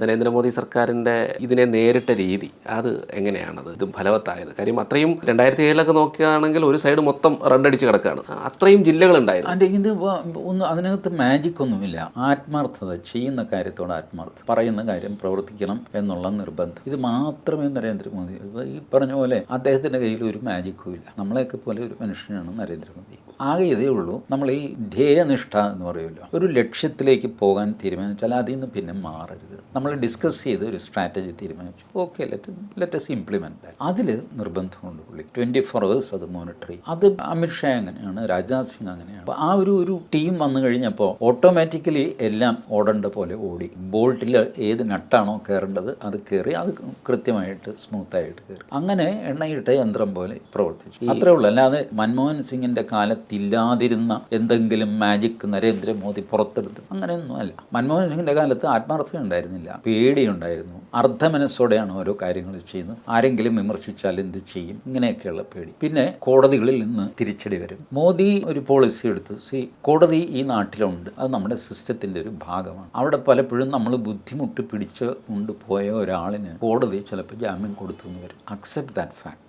നരേന്ദ്രമോദി സർക്കാരിന്റെ ഇതിനെ നേരിട്ട രീതി അത് എങ്ങനെയാണത്? ഇത് ഫലവത്തായത്. കാര്യം അത്രയും രണ്ടായിരത്തി ഏഴിലൊക്കെ നോക്കുകയാണെങ്കിൽ ഒരു സൈഡ് മൊത്തം റെഡടിച്ച് കിടക്കുകയാണ് അത്രയും ജില്ലകളുണ്ടായിരുന്നു. അതിന്റെ ഇത് ഒന്നും അതിനകത്ത് മാജിക് ഒന്നുമില്ല. ആത്മാർത്ഥത ചെയ്യുന്ന കാര്യത്തോട് ആത്മാർത്ഥത പറയുന്ന കാര്യം പ്രവർത്തിക്കണം എന്നുള്ള നിർബന്ധം. ഇത് മാത്രമേ നരേന്ദ്രമോദി ഈ പറഞ്ഞ പോലെ അദ്ദേഹത്തിന്റെ കയ്യിൽ ഒരു മാജിക്കും ഇല്ല. നമ്മളെയൊക്കെ പോലെ ഒരു മനുഷ്യനാണ് നരേന്ദ്രമോദി. ആകെ ഇതേ ഉള്ളൂ. നമ്മൾ ഈ ധ്യേയനിഷ്ഠ എന്ന് പറയുമല്ലോ. ഒരു ലക്ഷ്യത്തിലേക്ക് പോകാൻ തീരുമാനിച്ചാൽ അതിൽ നിന്ന് പിന്നെ മാറരുത്. നമ്മൾ ഡിസ്കസ് ചെയ്ത് ഒരു സ്ട്രാറ്റജി തീരുമാനിച്ചു. ഓക്കെ ലെറ്റ് ലെറ്റസ് ഇംപ്ലിമെന്റ് അതിൽ നിർബന്ധമുണ്ട് പുള്ളി. ട്വന്റി ഫോർ അവേഴ്സ് അത് മോണിറ്റർ ചെയ്യും അത് അമിത്ഷാ അങ്ങനെയാണ് രാജ്നാഥ് സിംഗ് അങ്ങനെയാണ്. അപ്പോൾ ആ ഒരു ഒരു ടീം വന്നു കഴിഞ്ഞപ്പോൾ ഓട്ടോമാറ്റിക്കലി എല്ലാം ഓടേണ്ട പോലെ ഓടി. ബോൾട്ടിൽ ഏത് നട്ടാണോ കയറേണ്ടത് അത് കയറി അത് കൃത്യമായിട്ട് സ്മൂത്തായിട്ട് കയറി. അങ്ങനെ എണ്ണയിട്ട യന്ത്രം പോലെ പ്രവർത്തിച്ചു. അത്രേ ഉള്ളൂ. അല്ലാതെ മൻമോഹൻ സിംഗിന്റെ കാലത്തില്ലാതിരുന്ന എന്തെങ്കിലും മാജിക് നരേന്ദ്രമോദി പുറത്തെടുത്ത് അങ്ങനെയൊന്നും അല്ല. മൻമോഹൻ സിംഗിന്റെ കാലത്ത് ആത്മാർത്ഥത ഉണ്ടായിരുന്നില്ല. പേടിയുണ്ടായിരുന്നു. അർദ്ധമനസ്സോടെയാണ് ഓരോ കാര്യങ്ങൾ ചെയ്യുന്നത്. ആരെങ്കിലും വിമർശിച്ചാൽ എന്ത് ചെയ്യും? ഇങ്ങനെയൊക്കെയുള്ള പേടി. പിന്നെ കോടതികളിൽ നിന്ന് തിരിച്ചടി വരും. മോദി ഒരു പോളിസി എടുത്തു. സി കോടതി ഈ നാട്ടിലുണ്ട്. അത് നമ്മുടെ സിസ്റ്റത്തിന്റെ ഒരു ഭാഗമാണ്. അവിടെ പലപ്പോഴും നമ്മൾ ബുദ്ധിമുട്ട് പിടിച്ച് കൊണ്ടുപോയ ഒരാളിന് കോടതി ചിലപ്പോൾ ജാമ്യം കൊടുത്തു എന്ന് വരും. Accept that fact